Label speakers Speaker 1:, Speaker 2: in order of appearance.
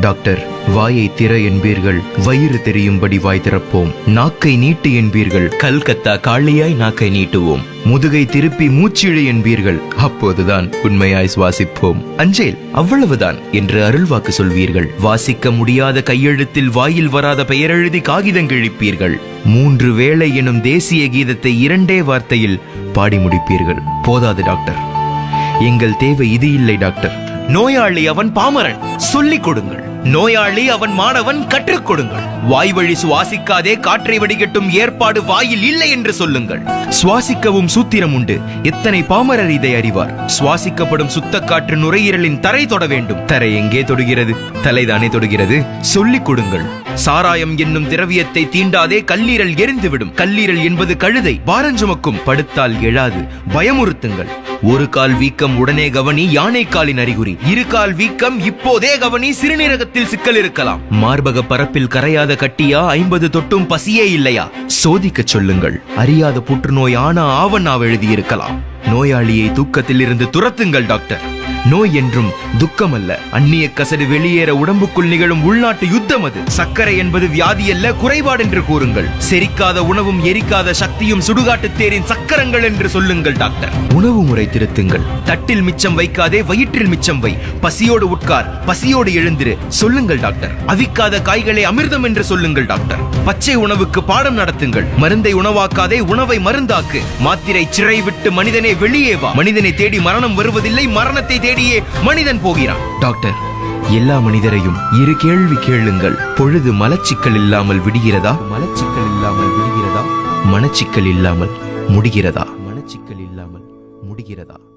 Speaker 1: Doctor வாயை திற என்பீர்கள் வயிறு தெரியும்படி வாய் திறப்போம். நாக்கை நீட்டு என்பீர்கள் கல்கத்தா காளியாய் நாக்கை நீட்டுவோம். முதுகை திருப்பி மூச்சிழு என்பீர்கள் அப்போதுதான் உண்மையாய் சுவாசிப்போம். அஞ்சேல் அவ்வளவுதான் என்று அருள்வாக்கு சொல்வீர்கள். வாசிக்க முடியாத கையெழுத்தில் வாயில் வராத பெயரெழுதி காகிதம் கிழிப்பீர்கள். மூன்று வேளை எனும் தேசிய கீதத்தை இரண்டே வார்த்தையில் பாடி முடிப்பீர்கள். போதாது டாக்டர். எங்கள் தேவை இது இல்லை டாக்டர். நோயாளி அவன் பாமரன். சொல்லிக் கொடுங்கள். நோயாளி அவன் மாணவன் கற்றுக் கொடுங்கள். வாய் வழி சுவாசிக்காதே காற்றை வடிகட்டும் ஏற்பாடு வாயில் இல்லை என்று சொல்லுங்கள். சுவாசிக்கவும் சூத்திரம் உண்டு. எத்தனை பாமரர் இதை அறிவார்? சுவாசிக்கப்படும் சுத்த காற்று நுரையீரலின் தரை தொட வேண்டும். தரை எங்கே தொடுகிறது? தலைதானே தொடுகிறது. சொல்லிக் கொடுங்கள். சாராயம் என்னும் திரவியத்தை தீண்டாதே கல்லீரல் எரிந்துவிடும். கல்லீரல் என்பது கழுதை. பாரஞ்சுமக்கும் படுத்தால் எழாது. பயமுறுத்துங்கள். ஒரு கால் வீக்கம் உடனே கவனி யானை காலின் அறிகுறி. இரு கால் வீக்கம் இப்போதே கவனி சிறுநீரகத்தில் சிக்கல் இருக்கலாம். மார்பக பரப்பில் கரையாத கட்டியா ஐம்பது தொட்டும் பசியே இல்லையா? சோதிக்கச் சொல்லுங்கள். அறியாத புற்றுநோய் ஆனா ஆவண்ணாவ் எழுதியிருக்கலாம் நோயாளியை தூக்கத்தில் இருந்து துரத்துங்கள் டாக்டர். நோய் என்றும் துக்கம் அல்ல அந்நிய கசடு வெளியேற உடம்புக்குள் நிகழும் உள்நாட்டு யுத்தம் அது. சர்க்கரை என்பது வியாதி அல்ல குறைபாடு என்று கூறுங்கள். செரிக்காத உணவும் எரிக்காத சக்தியும் சுடுகாட்டு தேரின் சக்கரங்கள் என்று சொல்லுங்கள் டாக்டர். உணவு முறை திருத்துங்கள். தட்டில் மிச்சம் வைக்காதே வயிற்றில் மிச்சம் வை. பசியோடு உட்கார் பசியோடு எழுந்திரு. சொல்லுங்கள் டாக்டர். அவிக்காத காய்களை அமிர்தம் என்று சொல்லுங்கள் டாக்டர். பச்சை உணவுக்கு பாடம் நடத்துங்கள். மருந்தை உணவாக்காதே உணவை மருந்தாக்கு. மாத்திரை சிறை விட்டு மனிதனே வெளியே வா. மனிதனை தேடி மரணம் வருவதில்லை மரணத்தை தேடியே மனிதன் போகிறான். டாக்டர் எல்லா மனிதரையும் இரு கேள்வி கேளுங்கள். பொழுது மலச்சிக்கல் இல்லாமல் விடுகிறதா? மலச்சிக்கல் இல்லாமல் விடுகிறதா? மனச்சிக்கல் இல்லாமல் முடிகிறதா? மனச்சிக்கல் இல்லாமல் முடிகிறதா?